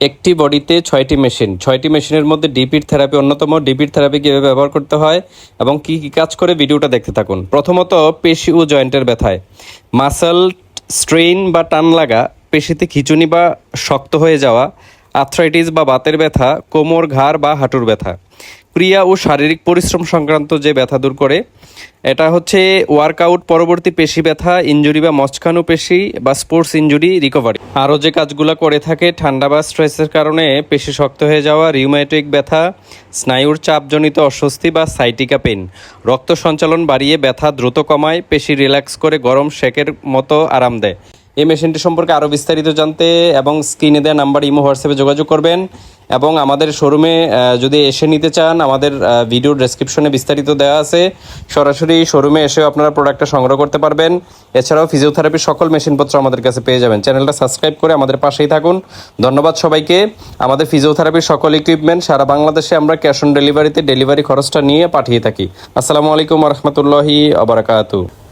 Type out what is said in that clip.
একটি বডিতে ছয়টি মেশিন। ছয়টি মেশিনের মধ্যে ডিপির থেরাপি অন্যতম। ডিপির থেরাপি কীভাবে ব্যবহার করতে হয় এবং কি কি কাজ করে ভিডিওটা দেখতে থাকুন। প্রথমত, পেশি ও জয়েন্টের ব্যথায়। মাসল স্ট্রেইন বা টান লাগা, পেশিতে খিচুনি বা শক্ত হয়ে যাওয়া আর্থ্রাইটিস বা বাতের ব্যথা, কোমর, ঘাড় বা হাঁটুর ব্যথা। ক্রিয়া ও শারীরিক পরিশ্রম সংক্রান্ত যে ব্যথা দূর করে, এটা হচ্ছে ওয়ার্কআউট, পরবর্তী পেশি ব্যথা, ইনজুরি বা মচকানো পেশি বা স্পোর্টস ইনজুরি রিকভারি। আরও যে কাজগুলো করে থাকে, ঠান্ডা বা স্ট্রেসের কারণে পেশি শক্ত হয়ে যাওয়া রিউম্যাটিক ব্যথা, স্নায়ুর চাপজনিত অস্বস্তি বা সাইটিকা পেন রক্ত সঞ্চালন বাড়িয়ে ব্যথা দ্রুত কমায়, পেশি রিল্যাক্স করে গরম শেকের মতো আরাম দেয়। এই মেশিনটি সম্পর্কে আরও বিস্তারিত জানতে এবং স্ক্রিনে দেওয়া নাম্বার ইমো হোয়াটসঅ্যাপে যোগাযোগ করবেন। এবং আমাদের শোরুমে যদি এসে নিতে চান, আমাদের ভিডিওর ডেসক্রিপশনে বিস্তারিত দেওয়া আছে। সরাসরি শোরুমে এসেও আপনারা প্রোডাক্টটা সংগ্রহ করতে পারবেন। এছাড়াও ফিজিওথেরাপির সকল মেশিনপত্র আমাদের কাছে পেয়ে যাবেন। চ্যানেলটা সাবস্ক্রাইব করে আমাদের পাশেই থাকুন। ধন্যবাদ সবাইকে। আমাদের ফিজিওথেরাপির সকল ইকুইপমেন্ট সারা বাংলাদেশে আমরা ক্যাশ অন ডেলিভারিতে ডেলিভারি খরচটা নিয়ে পাঠিয়ে থাকি। আসসালামু আলাইকুম রহমতুল্লাহি আবরাকাতু